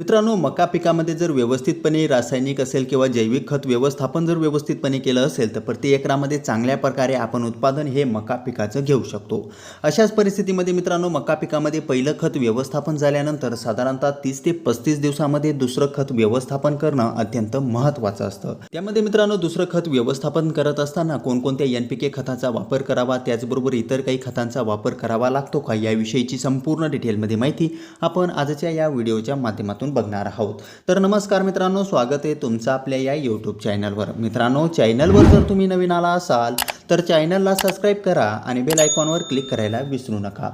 मित्रांनो मका पिकामध्ये जर व्यवस्थितपणे रासायनिक असेल किंवा जैविक खत व्यवस्थापन जर व्यवस्थितपणे केलं असेल तर प्रति एकरामध्ये चांगल्या प्रकारे आपण उत्पादन हे मका पिकाचं घेऊ शकतो. अशाच परिस्थितीमध्ये मित्रांनो मका पिकामध्ये पहिलं खत व्यवस्थापन झाल्यानंतर साधारणतः तीस ते पस्तीस दिवसामध्ये दुसरं खत व्यवस्थापन करणं अत्यंत महत्त्वाचं असतं. त्यामध्ये मित्रांनो दुसरं खत व्यवस्थापन करत असताना कोणकोणत्या एन पी के खताचा वापर करावा त्याचबरोबर इतर काही खतांचा वापर करावा लागतो का याविषयीची संपूर्ण डिटेलमध्ये माहिती आपण आजच्या या व्हिडिओच्या माध्यमातून बघणार आहोत. तर नमस्कार मित्रांनो स्वागत आहे तुमचं आपल्या या यूट्यूब चॅनलवर मित्रांनो चॅनलवर जर तुम्ही नवीन आला असाल तर चॅनलला सबस्क्राईब करा आणि बेल आयकॉनवर क्लिक करायला विसरू नका.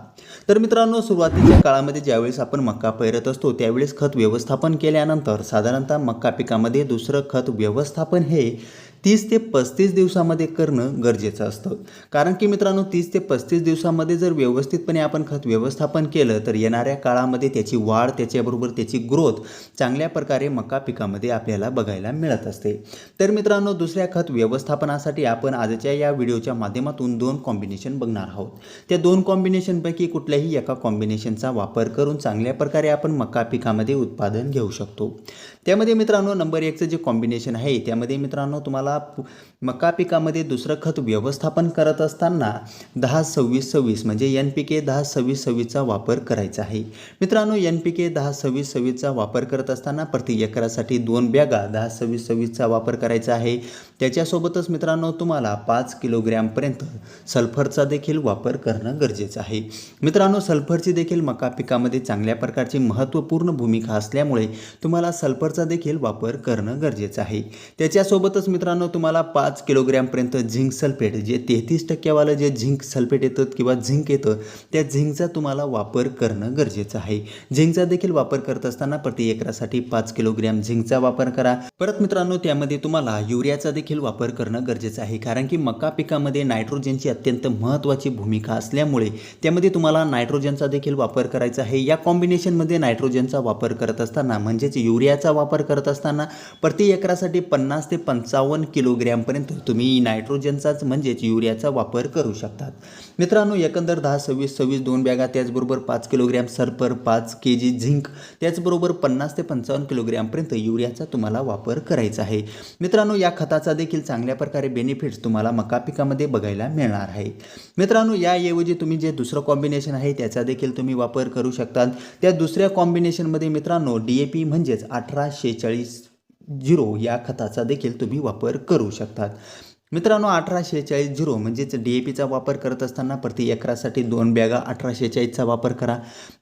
तर मित्रांनो सुरुवातीच्या काळामध्ये ज्यावेळेस आपण मक्का पेरत असतो त्यावेळेस खत व्यवस्थापन केल्यानंतर साधारणतः मक्का पिकामध्ये दुसरं खत व्यवस्थापन हे तीस ते पस्तीस दिवसामध्ये करणं गरजेचं असतं. कारण की मित्रांनो तीस ते पस्तीस दिवसामध्ये जर व्यवस्थितपणे आपण खत व्यवस्थापन केलं तर येणाऱ्या काळामध्ये त्याची वाढ त्याच्याबरोबर त्याची ग्रोथ चांगल्या प्रकारे मका पिकामध्ये आपल्याला बघायला मिळत असते. तर मित्रांनो दुसऱ्या खत व्यवस्थापनासाठी आपण आजच्या या व्हिडिओच्या माध्यमातून दोन कॉम्बिनेशन बघणार आहोत. त्या दोन कॉम्बिनेशनपैकी कुठल्याही एका कॉम्बिनेशनचा वापर करून चांगल्या प्रकारे आपण मका पिकामध्ये उत्पादन घेऊ शकतो. त्यामध्ये मित्रांनो नंबर एकचं जे कॉम्बिनेशन आहे त्यामध्ये मित्रांनो तुम्हाला मका मका पिकामध्ये दुसरं खत व्यवस्थापन करत असताना दहा सव्वीस सव्वीस म्हणजे एन पी के दहा सव्वीस सव्वीसचा वापर करायचा आहे. मित्रांनो एन पी के दहा सव्वीस सव्वीसचा वापर करत असताना प्रति एकरासाठी दोन बॅगा दहा सव्वीस सव्वीसचा वापर करायचा आहे. त्याच्यासोबतच मित्रांनो तुम्हाला पाच किलोग्रॅमपर्यंत सल्फरचा देखील वापर करणं गरजेचं आहे. मित्रांनो सल्फरची देखील मका पिकामध्ये चांगल्या प्रकारची महत्त्वपूर्ण भूमिका असल्यामुळे तुम्हाला सल्फरचा देखील वापर करणं गरजेचं आहे. त्याच्यासोबतच मित्रांनो तुम्हाला पाच किलोग्रॅमपर्यंत झिंक सल्फेट जे तेहतीस टक्क्यावालं जे झिंक सल्फेट येतं किंवा झिंक येतं त्या झिंकचा तुम्हाला वापर करणं गरजेचं आहे. झिंकचा देखील वापर करत असताना प्रति एकरासाठी पाच किलोग्रॅम झिंकचा वापर करा. परत मित्रांनो त्यामध्ये तुम्हाला युरियाचा देखील वापर करणं गरजेचं आहे कारण की मका पिकामध्ये नायट्रोजनची अत्यंत महत्त्वाची भूमिका असल्यामुळे त्यामध्ये तुम्हाला नायट्रोजनचा देखील वापर करायचा आहे. या कॉम्बिनेशनमध्ये नायट्रोजनचा वापर करत असताना म्हणजेच युरियाचा वापर करत असताना प्रति एकरासाठी पन्नास ते पंचावन्न किलोग्रॅमपर्यंत तुम्ही नायट्रोजनचाच म्हणजेच युरियाचा वापर करू शकतात. मित्रांनो एकंदर दहा सव्वीस सव्वीस दोन बॅगा त्याचबरोबर पाच किलोग्रॅम सल्फर पाच के जी झिंक त्याचबरोबर पन्नास ते पंचावन्न किलोग्रॅमपर्यंत युरियाचा तुम्हाला वापर करायचा आहे. मित्रांनो या खताचा देखील चांगल्या प्रकारे बेनिफिट्स तुम्हाला मका पिकामध्ये बघायला मिळणार आहे. मित्रांनो याऐवजी तुम्ही जे दुसरं कॉम्बिनेशन आहे त्याचा देखील तुम्ही वापर करू शकतात. त्या दुसऱ्या कॉम्बिनेशनमध्ये मित्रांनो डी ए पी म्हणजेच अठरा शेहेचाळीस झिरो या खताचा देखील तुम्ही वापर करू शकतात. मित्रांनो अठराशे चाळीस झिरो म्हणजेच डी ए पीचा वापर करत असताना प्रति एकरासाठी दोन बॅगा अठराशे चाळीसचा वापर करा.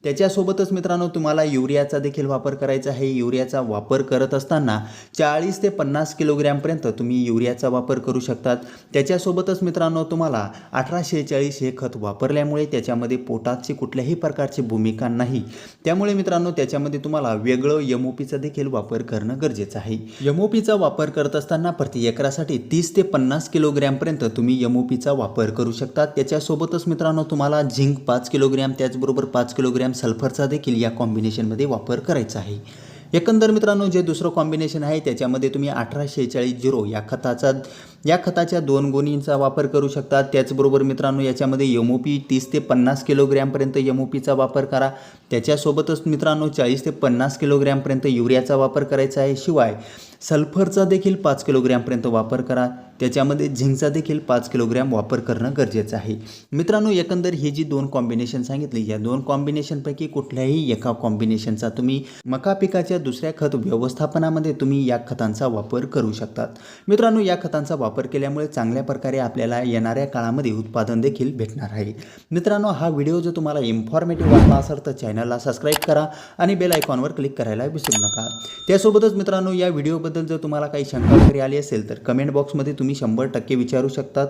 त्याच्यासोबतच मित्रांनो तुम्हाला युरियाचा देखील वापर करायचा आहे. युरियाचा वापर करत असताना चाळीस ते पन्नास किलोग्रॅमपर्यंत तुम्ही युरियाचा वापर करू शकतात. त्याच्यासोबतच मित्रांनो तुम्हाला अठराशे चाळीस हे खत वापरल्यामुळे त्याच्यामध्ये पोटाची कुठल्याही प्रकारची भूमिका नाही. त्यामुळे मित्रांनो त्याच्यामध्ये तुम्हाला वेगळं एम ओ पीचा देखील वापर करणं गरजेचं आहे. एम ओ पीचा वापर करत असताना प्रति एकरासाठी तीस ते पन्नास किलोग्रॅमपर्यंत तुम्ही एम ओ पीचा वापर करू शकता. त्याच्यासोबतच मित्रांनो तुम्हाला झिंक पाच किलोग्रॅम त्याचबरोबर पाच किलोग्रॅम सल्फरचा देखील या कॉम्बिनेशनमध्ये वापर करायचा आहे. एकंदर मित्रांनो जे दुसरं कॉम्बिनेशन आहे त्याच्यामध्ये तुम्ही अठरा शेहेचाळीस झिरो या खताचा या खताच्या दोन गोणींचा वापर करू शकता त्याचबरोबर मित्रांनो याच्यामध्ये एम ओ पी तीस ते पन्नास किलोग्रॅमपर्यंत एम ओ पीचा वापर करा. त्याच्यासोबतच मित्रांनो चाळीस ते पन्नास किलोग्रॅमपर्यंत युरियाचा वापर करायचा आहे. शिवाय सल्फरचा देखील पाच किलोग्रॅमपर्यंत वापर करा. त्याच्यामध्ये झिंकचा देखील पाच किलोग्रॅम वापर करणं गरजेचं आहे. मित्रांनो एकंदर ही जी दोन कॉम्बिनेशन सांगितली या दोन कॉम्बिनेशनपैकी कुठल्याही एका कॉम्बिनेशनचा तुम्ही मका पिकाच्या दुसऱ्या खत व्यवस्थापनामध्ये तुम्ही या खतांचा वापर करू शकतात. मित्रांनो या खतांचा वापर वापर केल्यामुळे चांगल्या प्रकारे आपल्याला येणाऱ्या काळामध्ये उत्पादन देखील भेटणार आहे. मित्रांनो हा व्हिडिओ जर तुम्हाला इन्फॉर्मेटिव्ह वाटला असेल तर चॅनलला सबस्क्राईब करा आणि बेल आयकॉनवर क्लिक करायला विसरू नका. त्यासोबतच मित्रांनो या व्हिडिओबद्दल जर तुम्हाला काही शंका वगैरे आली असेल तर कमेंट बॉक्समध्ये तुम्ही शंभर टक्के विचारू शकतात.